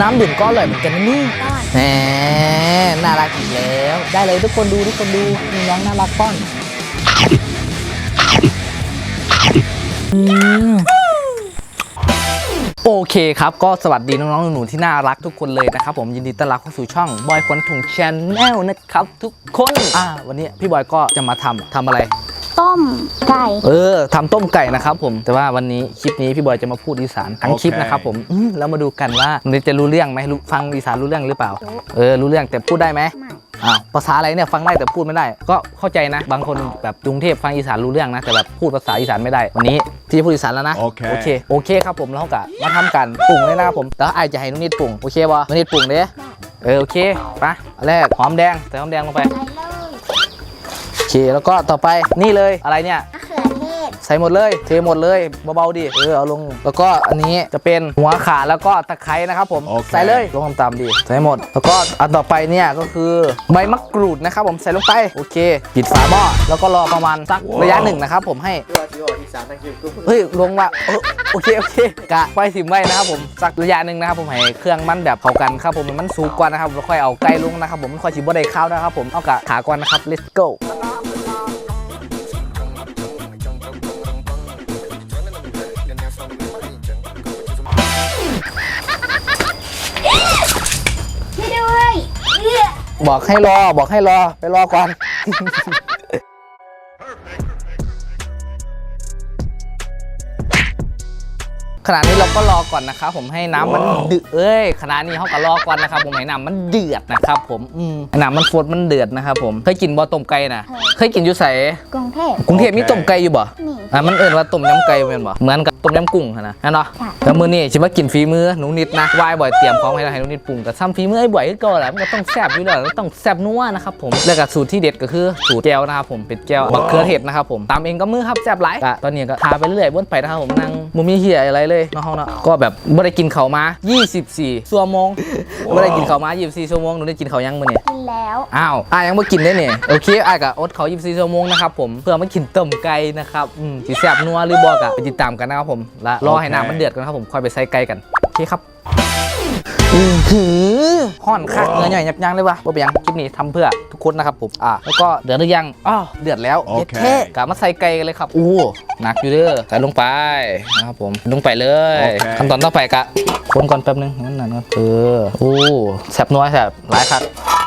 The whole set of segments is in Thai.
น้ำดื่มก็อร่อยเหมือนกันนะนี่ป้อนแหมน่ารักอีกแล้ว ได้เลยทุกคนดูทุกคนดูมีน้องน่ารักป้อนอืมโอเคครับก็สวัสดีน้องๆหนูๆที่น่ารักทุกคนเลยนะครับผมยินดีต้อนรับเข้าสู่ช่องบอยขวัญถุงชนแนลนะครับทุกคนอ่าวันนี้พี่บอยก็จะมาทำทำอะไร ต้มไก่ เออทำต้มไก่นะครับผมแต่ว่าวันนี้คลิปนี้พี่บอยจะมาพูดอีสานทั้งคลิปโอเคนะครับผมอืมแล้วมาดูกันว่ามันจะรู้เรื่องไหมรู้ฟังอีสานรู้เรื่องหรือเปล่าเออรู้เรื่องแต่พูดได้ไหม ไม่ อ้าวภาษาอะไรเนี่ยฟังได้แต่พูดไม่ได้ ก็เข้าใจนะ บางคนแบบกรุงเทพฟังอีสานรู้เรื่องนะ แต่แบบพูดภาษาอีสานไม่ได้วันนี้ที่จะพูดอีสานแล้วนะโอเค โอเคโอเคครับผมแล้วก็มาทำกันปรุงเลยนะครับผมแล้วไอายจะให้นุ่นนิดปรุงโอเคป่ะนุ่นนิดปรุงเด้เออโอเคไปอันแรกหอมแดงใส่หอมแดงลงไป ใส่ เลยโอเคแล้วก็ต่อไปนี่เลยอะไรเนี่ยมะเขือเทศใส่หมดเลยเทหมดเลยเบาๆดิเออเอาลง แล้วก็อันนี้จะเป็นหัวขาแล้วก็ตะไคร้นะครับผมโอเค ใส่เลยลงตามๆดิใส่หมด แล้วก็อันต่อไปเนี่ยก็คือใบมะกรูดนะครับผมใส่ลงไปโอเคปิดฝาหม้อแล้วก็รอประมาณสักระยะหนึ่งนะครับผมให้เฮ้ยลงว่าเออโอเค โอเคกะไฟสิมไว้นะครับผมสักระยะหนึ่งนะครับผมให้เครื่องมันแบบเข้ากันครับผมมันสุกกว่านะครับแล้วค่อยเอาไก่ลงนะครับผมมันค่อยชิบะได้ข้าวนะครับผมเอากะขาก่อนนะครับ let's go ช่ว บอกให้รอ บอกให้รอ ไปรอก่อน ขณะนี้เราก็รอก่อนนะครับผมให้น้ำมันเดือดเอ้ยขณะนี้เขาก็รอก่อนนะครับผมให้น้ำมันเดือดนะครับผมอืมให้น้ำมันฟดมันเดือดนะครับผมเคยกินบ่ต้มไก่นะเคยกินอยู่ใสกรุงเทพกรุงเทพมีต้มไก่อยู่บ่นี่อะมันเอิ้นว่าต้มยำไก่เป็นบ่เหมือนกับต้มยำกุ้งหั้นนะนั่นเนาะค่ะแล้วมื้อนี้ชิว่ากินฝีมือหนูนิดนะวายบ่อยเตรียมพร้อมให้ให้หนูนิดปรุงกับซ้ำฝีมือไอ้บ่อยก็เก่าแหละมันก็ต้องแซ่บอยู่แล้วแล้วต้องแซ่บนัวนะครับผมแล้วก็สูตรที่เด็ดก็คือสูตรแก้วนะครับผมเป็นแก้วบักเขือเทศนะครับผมตามเองก็มือครับแซ่บหลายก็ตอนนี้ก็ทาไปเรื่อยๆบนไปนะครับผมนั่งมุมีเหียอะไรเลยเนาะเฮาเนาะก็แบบบ่ได้กินข้าวมา 24ชั่วโมงบ่ได้กินข้าวมา 24ชั่วโมงหนูได้กินข้าวยังมื้อนี้กินแล้วอ้าวอะยังไม่กินได้เนี่ยโอเคอะกะอดเขา24ชั่วโมงนะครับผมเพื่อมากินต้มไก่นะครับอืมสีแซ่บนัวหรือบอกะไปติดตามกันนะครับผมและรอให้น้ำมันเดือดกันนะครับผมค่อยไปใส่ไก่กันโอเคครับอือหือห่อนคักเนื้อใหญ่ยับยั้งเลยวะว่าไปยังคลิปนี้ทำเพื่อทุก คนนะครับผมอะแล้วก็เดือดหรือยังอ้าวเดือดแล้วโอเคเท่กะมาใส่ไก่กันเลยครับอู้หนักอยู่เด้อใส่ลงไปนะครับผมลงไปเลยโอเค ขั้นตอนต่อไปกะคนก่อนแป๊บนึงนั่นนั่นเออโอ้แซ่บนัวแซ่บหลายคัก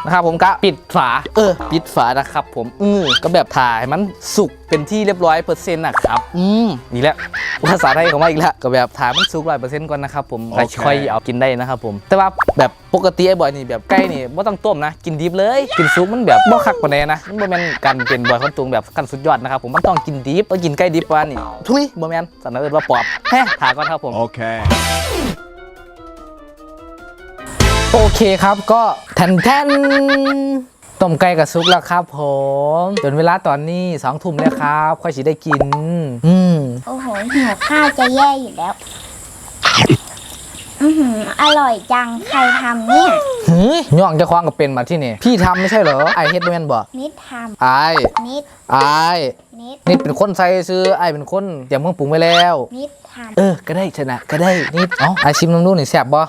นะครับผมก็ปิดฝาเออปิดฝานะครับผมอือก็แบบถ่ายมันสุกเป็นที่เรียบร้อยเปอร์เซ็นต์นะครับอืมอีกแล้วภาษาไทยของมาอีกแล้วก็แบบถ่ายมันสุกร้อยเปอร์เซ็นต์ก่อนนะครับผมโอแล้วเคค่อยเอากินได้นะครับผม แต่ว่าแบบปกติไอ้บอยนี่แบบใกล้นี่ไม่ต้องต้มนะ กินดิบเลย กินซุปมันแบบบ่คักปานใดนะมันบ่แม่นการเป็นบอยคนตุงแบบขั้นสุดยอดนะครับผมมันต้องกินดิบต้องกินใกล้ดิบว่านี่ทุยบ่แม่นสันนิษฐานว่าปอบแฮะถ่ายก่อนครับผม Okay. โอเคครับก็แทนแทนต้มไก่กับซุปแล้วครับผมจนเวลาตอนนี้สองทุ่มแล้วครับค่อยสิได้กิน อืมโอ้โหหิวข้าวจะแย่อยู่แล้ว อือหืออร่อยจังใครทำเนี่ยหืย่องจะคว้างกับเป็นมาที่นี่ พี่ทำไม่ใช่เหรอไอเฮ็ดแม่นบ่นิดทไอำนิดไอนิดนี่เป็นคนใส่ซื้อไอเป็นคนเตรียมเครื่องปรุงไว้แล้ว นิดทเออ ก็ได้ชนะ ก็ได้นิด เอ้าไอชิมน้ำดูหน่อยแซ่บบ่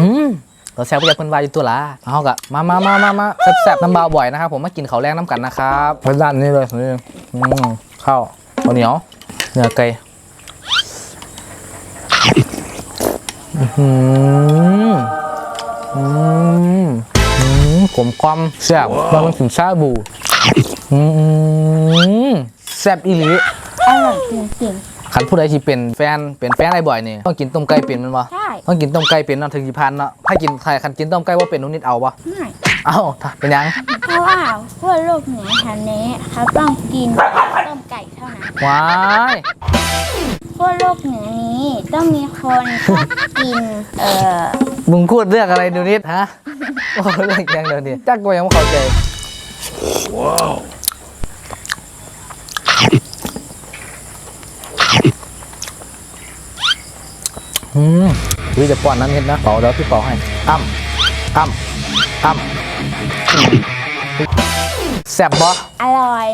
อืมเราแซ่บไปจากเพิ่นวาอยู่ตัวละเอากะมามามามามาแซ่บๆน้ำเบาบ่อยนะครับผมมากินข้าวแรงน้ำกันนะครับไปด้านนี้เลยนี่อืมข้าวข้าวเหนียวเนื้อไก่อื้อหืออืมอืมกลมกล่อมแซ่บเราต้องกินชาบูอืมแซ่บอีหลีำอร่อยจริง ขันผู้ใดที่เป็นแฟนเป็นแฟนไอ้บ่อยนี่ต้องกินต้มไก่เป็นแมันบ่ๆใช่ ต้องกินต้มไก่เป็นเนาะถึงสิพันเนาะถ้ากินใครคันกินต้มไก่ว่าเป็นนุ่นนิดเอาบ่ไม่ เอ้าถ้าเป็นหยังเพราะว่าพวกโลกเหนือแถวนี้เขาต้องกินต้มไก่เท่านั้นว้ายพวกโลกเหนือนี้ต้องมีคนชอบกิน เอ่อ มึงพูดเรื่องอะไรนุ่นนิดฮะโอ้เรื่องยังเดี๋ยวนี้จักก็ยังไม่เข้าใจ อืมวิจะป้อนน้ำเห็ดนะเป่าแล้วพี่เป่าให้อ้ำอ้ำอ้ำแซ่บบ่อร่อย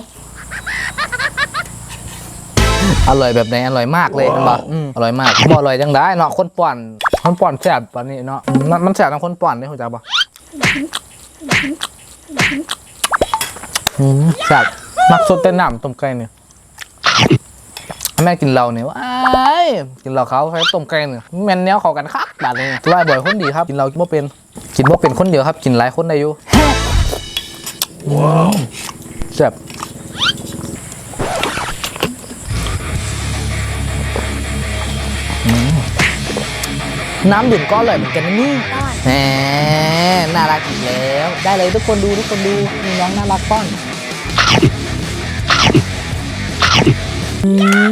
อร่อยแบบไหนอร่อยมากเลยมับออืมอร่อยมากบออร่อยจังได้เนาะคนป้อนคนป้อนแซ่บปานนี้เนาะมันมันแซ่บทั้งคนป้อนได้หัวใจบ่อืมแซ่บมักสุดแต่น้ำต้มไก่เนี่ย แม่กินเราเนี่ยว้ายกินเราเขาใช้ต้มไก่เนี่ยแม่นแนวเขากันครับแบบนี้ไล่บ่อยคนดีครับกินเรากินบ่เป็นกินบ่เป็นคนเดียวครับ กินหลายคนได้อยู่ว้าวแซ่บน้ำดื่มก็อร่อยเหมือนกันนะนี่ป้อนแหมน่ารักอีกแล้ว ได้เลยทุกคนดูทุกคนดูมีน้องน่ารักป้อน อื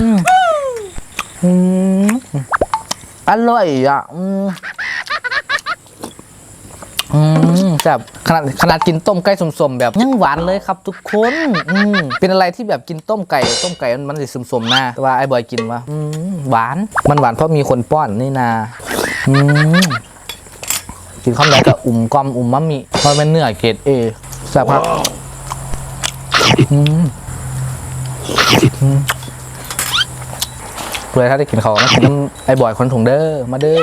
มอืมอร่อยอะ อืมอืมแบบขนาดขนาดกินต้มไก่สมๆแบบยังหวานเลยครับทุกคนอืมเป็นอะไรที่แบบกินต้มไก่ต้มไก่มันมันจะสมๆน้าแต่ว่าไอ้บอยกินว่าอืมหวานมันหวานเพราะมีคนป้อนนี่นาอืมกินข้าวแดงกับอุ่มกอมอุ่มมะมิเพราะเป็นเนื้อเกรดเอแซ่บครับอืม อืมเลยถ้าได้กินเขาวมากินน้ำไอ้บอยคนถุงเด้อมาเด้อ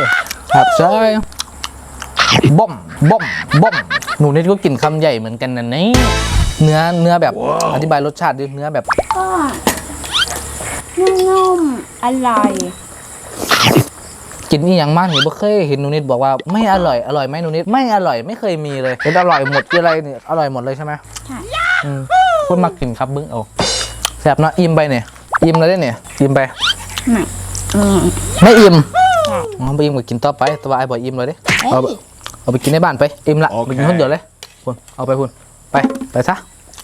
ครับใช่บ่มบ่มบ่มหนูนี่ก็กินคำใหญ่เหมือนกันนะนี่เนื้อเนื้อแบบอธิบายรสชาติดิเนื้อแบบก็นุ่มๆอร่อยกินนี่อย่างมากหนูไม่เคยเห็นหนูนิดบอกว่าไม่อร่อยอร่อยไหมหนูนิดไม่อร่อยไม่เคยมีเลยเป็นอร่อยหมดคืออะไรเนี่ยอร่อยหมดเลยใช่ไหมใช่อืมคนมากินครับบึ้งเอาแซ่บเนาะอิ่มไปเนี่ยอิ่มแล้วได้เนี่ยอิ่มไป ไม่อืมไม่อิ่มใช่อ๋อไปอิ่มก็กินต่อไปแต่ว่าไอ้บอยอิ่มเลยเด้เอ้เอายไปเอาไปกินในบ้านไปอิ่มละโอเคไปกินคนเดียวเลยคุณเอาไปคุณไปไปซะ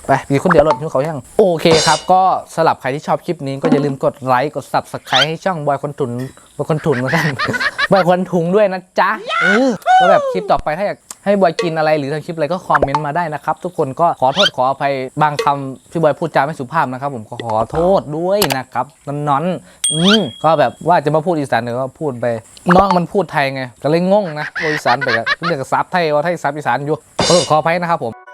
ไปกินคนเดียวรถหิวเขายังโอเคครับ ก็สำหรับใครที่ชอบคลิปนี้ก็อย่าลืมกดไลค์กด subscribe ให้ช่องบอยคนถุนบอยคนถุนมาท่านบอยคนถุงด้วยนะจ๊ะเออก็แบบคลิปต่อไปถ้าอยาก ให้บอยกินอะไรหรือทำคลิปอะไรก็คอมเมนต์มาได้นะครับทุกคนก็ขอโทษขออภัยบางคำที่บอยพูดจาไม่สุภาพนะครับ ผมก็ขอโทษด้วยนะครับนอนนอืมก็แบบว่าจะมาพูดอีสานเดี๋ยวก็พูดไปน้องมันพูดไทยไงก็เลยงงนะพูดอีสานไปก็เรียกกับซับไทยว่าไทยซับอีสานอยู่ขอโทษขออภัยนะครับผม